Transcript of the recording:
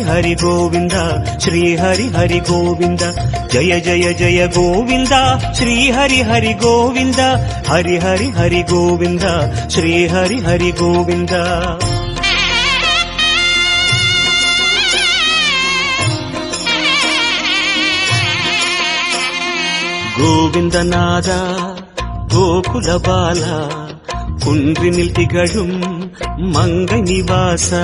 హరి గోవింద శ్రీ హరి హరి గోవింద జయ జయ జయ గోవింద శ్రీ హరి హరి గోవింద హరి హరి హరి గోవింద శ్రీ హరి హరి గోవింద గోవిందనాద గోకుల బాల குன்றி நில்திகழும் மங்க நிவாசா